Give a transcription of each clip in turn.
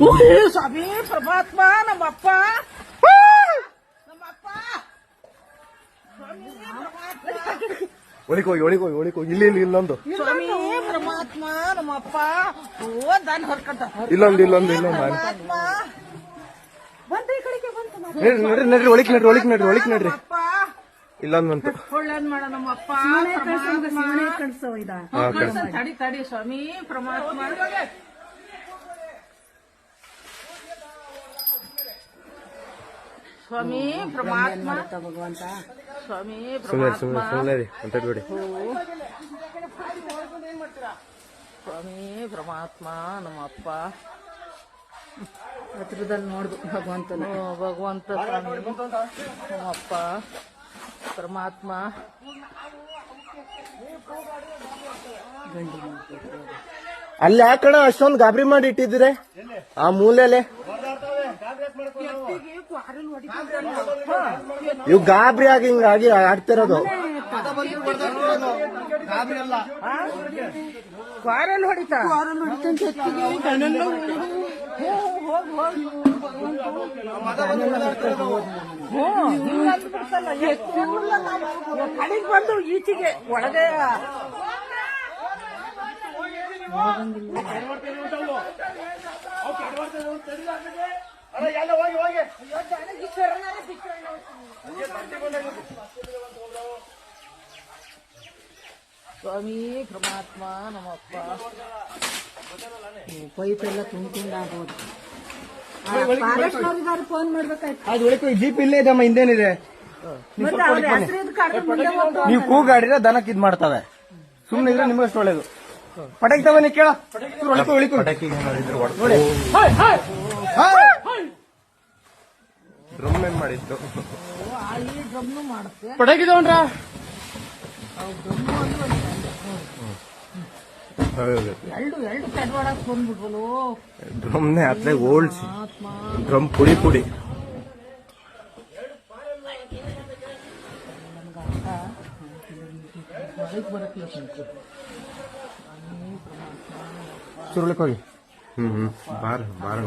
ಸ್ವಾಮಿ ಪರಮಾತ್ಮ ನಮ್ಮಪ್ಪ. ನಮ್ಮಪ್ಪ. ಒಳಿಕ್ ಹೋಗಿ ಒಳಿಕ್ ಹೋಗಿ ಒಳಿಕ್ ಹೋಗಿ ಇಲ್ಲಿ ಇಲ್ಲಿ ಇಲ್ಲೊಂದು. ಸ್ವಾಮಿ ಪರಮಾತ್ಮ ನಮ್ಮಪ್ಪ. ಓ ದಾನ್ ಹೊರ್ಕಂತ. ಇಲ್ಲೊಂದು ಇಲ್ಲೊಂದು ಇಲ್ಲೊಂದು. ಪರಮಾತ್ಮ ಬಂತ ಈ ಕಡೆಗೆ ಬಂತು ನಡ್ರಿ ನಡ್ರಿ ನಡ್ರಿ ಒಳಿಕ್ ನಡ್ರಿ ಒಳಿಕ್ ನಡ್ರಿ ಒಳಿಕ್ ನಡ್ರಿ. ನಮ್ಮಪ್ಪ. ಇಲ್ಲೊಂದು ಬಂತು ಒಳ್ಳೇದ್ ಮಾಡ ನಮ್ಮಪ್ಪ. ಕಳ್ಸೋ ಇದ. ಹಾ, ಕಳ್ಸನ್ ತಡಿ ತಡಿ ಸ್ವಾಮಿ ಪರಮಾತ್ಮ ಸ್ವಾಮಿ ಪರಮಾತ್ಮ. ಭಗವಂತ? ಸ್ವಾಮಿ ಸುಮ್ಮನೆ ಪರಮಾತ್ಮ. ಸುಮ್ಮನೆ ಸುಮ್ಮನೆ ರೀ ಅಂತ ಬಿಡಿ ಸ್ವಾಮಿ ಪರಮಾತ್ಮ ನಮ್ಮಪ್ಪ ಹತ್ರದಲ್ಲಿ ನೋಡ್ದು ಭಗವಂತನ. ಭಗವಂತ ಸ್ವಾಮಿ ನಮ್ಮಪ್ಪ ಪರಮಾತ್ಮ. ಅಲ್ಲಿ ಯಾಕಣ ಅಷ್ಟೊಂದು ಗಾಬರಿ ಮಾಡಿ ಇಟ್ಟಿದ್ರೆ ಆ ಮೂಲೆಲೆ? ಇವ್ ಗಾಬ್ರಿ ಆಗಿ ಹಿಂಗಾಗಿ ಆಡ್ತಿರೋದು. ಕ್ವಾರಲ್ ಹೊಡಿತಾ? ಕಡೆಗೆ ಬಂದು ಈಚೆಗೆ ಒಳಗೆ. ಸ್ವಾಮಿ ಪರಮಾತ್ಮ ನಮ್ಮಪ್ಪ. ಪೈಪ್ ಎಲ್ಲ ಆಗ್ಬೋದು. ಫಾರೆಸ್ಟ್ನವ್ರಿಗಾರು ಫೋನ್ ಮಾಡ್ಬೇಕಾಯ್ತು. ಅದು ಒಳಗೆ ಜೀಪ್ ಇಲ್ಲೇ ಇದಮ್ಮ ಹಿಂದೇನಿದೆ. ಮತ್ತೆ ಅವ್ರ ಹೆಸರಿದ್ ಕಾಡ್ದು ಮುಂದೆ ಹೋಗ್ತು ನೀವು ಕೂಗಾಡಿದ್ರೆ ದನಕ್ಕೆ ಇದ್ ಮಾಡ್ತವೆ. ಸುಮ್ಮನೆ ಇದ್ರೆ ನಿಮಗಷ್ಟು ಒಳ್ಳೇದು. ಪಟಾಕಿ ತಗೊಂಡು ಕೇಳ. ಪಟಾಕಿ ಒಳಿಕು ಪಟಾಕಿ ಏನ್ ಮಾಡಿತ್ತು ಈ ಡ್ರಮ್ನು ಮಾಡುತ್ತೆ. ಏನ್ ಮಾಡಿತ್ತು ಎರಡು ಎರಡು ತಡ್ವಾಡಕ್ ಬಂದ್ಬಿಟ್ವಲು ಡ್ರಮ್ನೆ ಅತ್ಲೆ ಓಲ್ಸಿ ಆತ್ಮ. ಡ್ರಮ್ ಪುಡಿ ಪುಡಿ. ಹೊರಗೆ ಬರಕ್ಕಿಲ್ಲ ಸಂತು ಸುರುಳಿಕ್ ಹೋಗಿ. ಹ್ಮ್ ಹ್ಮ್. ಬಾರ ಬಾರ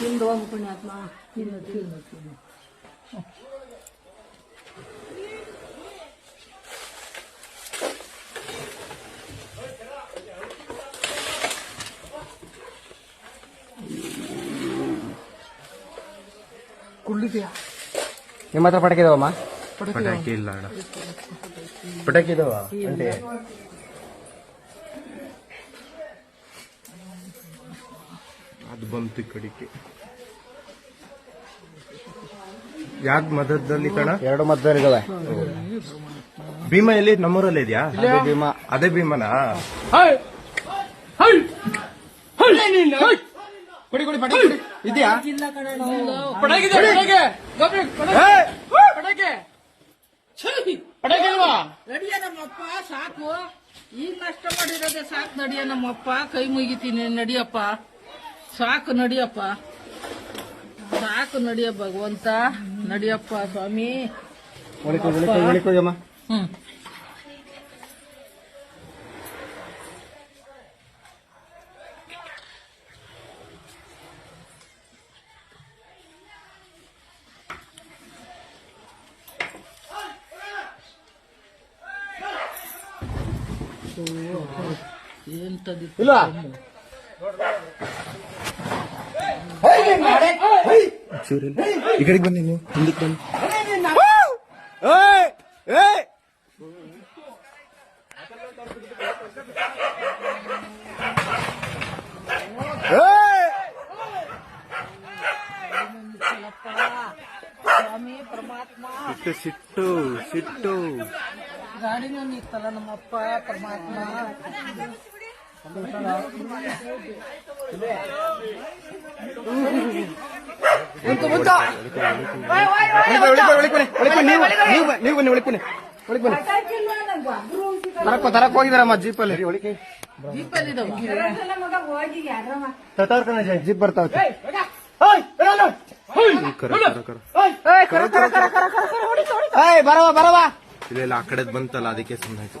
ತಿಂದು ಹೋಗು ಪುಣ್ಯಾತ್ಮ ತಿನ್ನು ತಿನ್ನು ತಿನ್ನು. ನಿಮ್ಮ ಹತ್ರ ಪಟಾಕಿ ಇದಾವಮ್ಮ? ಪಟಾಕಿ ಇಲ್ಲ. ಅಣ್ಣ ಪಟಾಕಿ ಇದಾವ ಅಂತೆ ಅದು ಬಂತು ಕಡಿಕೆ ಯಾಕೆ ಮದದಲ್ಲಿ ಕಣ? ಎರಡು ಮದ್ದಲ್ಲಿ ಇದಾವೆ ಭೀಮ ಎಲ್ಲಿ? ನಮ್ಮೂರಲ್ಲಿ ಇದೆಯಾ? ಅದೇ ಭೀಮ. ಅದೇ ಭೀಮನಾ? ಕೊಡಿ ಕೊಡಿ ಪಟಾಕಿ ಕೊಡಿ. ಇದೆಯಾ? ನಡಿಯ ನಮ್ಮಪ್ಪ ಸಾಕು. ಈಗ ಕಷ್ಟ ಮಾಡಿರೋದೇ ಸಾಕು ನಡಿಯ ನಮ್ಮಪ್ಪ. ಕೈ ಮುಗಿತೀನಿ ನಡಿಯಪ್ಪ. ಸಾಕು ನಡಿಯಪ್ಪ. ಸಾಕು ನಡಿಯ ಭಗವಂತ. ನಡಿಯಪ್ಪ ಸ್ವಾಮಿ. ಹ್ಮ್. ಎಂತದಿ ಇಲ್ಲ ಚೂರಿಲ್ಲ ಈ ಕಡೆಗೆ ಬನ್ನಿ ನೀವು ಹಿಂದಕ್ಕೆ ಬನ್ನಿ ಸ್ವಾಮಿ ಪರಮಾತ್ಮ ಸಿಟ್ಟು ಸಿಟ್ಟು ಸಿಟ್ಟು ಗಾಡಿನೂ ನಿತ್ತಲ್ಲ ನಮ್ಮಪ್ಪ ಪರಮಾತ್ಮ ಒಳಿಕೋ ಒಳಿಕೋ ನೀವು ನೀವು ಬನ್ನಿ, ನೀವು ಬನ್ನಿ ಒಳಿಕೋ ಒಳಿಕ್ ಬನ್ನಿ ತರಕ್ ತರಕ್ ಹೋಗಿದಾರಮ್ಮ ಜೀಪಲ್ಲಿ ಒಳಿಕೆ ಜೀಪಲ್ಲಿದ್ದಾವ ತಟಾರ್ಕನ ಜೀಪ್ ಬರ್ತಾವ ಬರವ ಬರವ ಇಲ್ಲ ಆ ಕಡೆ ಬಂತಲ್ಲ ಅದಕ್ಕೆ ಸುಮ್ಮನೆ ಆಯ್ತು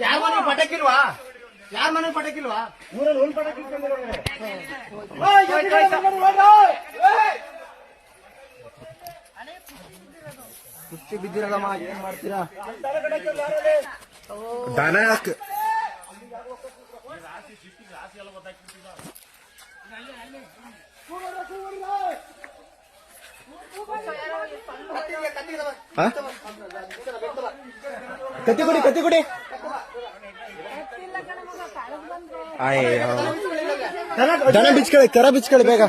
ಯಾರ ಮನೆ ಪಟಾಕಿಲ್ವಾ? ಯಾರ ಮನೆ ಪಟಾಕಿಲ್ವಾ? ಊರಲ್ಲಿ ಒಂದು ಪಟಾಕಿ ಬಿದ್ದಿರಲ್ಲಮ್ಮ ಏನ್ ಮಾಡ್ತೀರಾ? ದನ ಕತ್ತಿ ಕೊಡಿ ಕತ್ತಿ ಕೊಡಿ. ದನ ಬಿಚ್ಕೊಳ್ಳಿ ಕರ ಬಿಚ್ಕೊಳ್ಳಿ ಬೇಗ.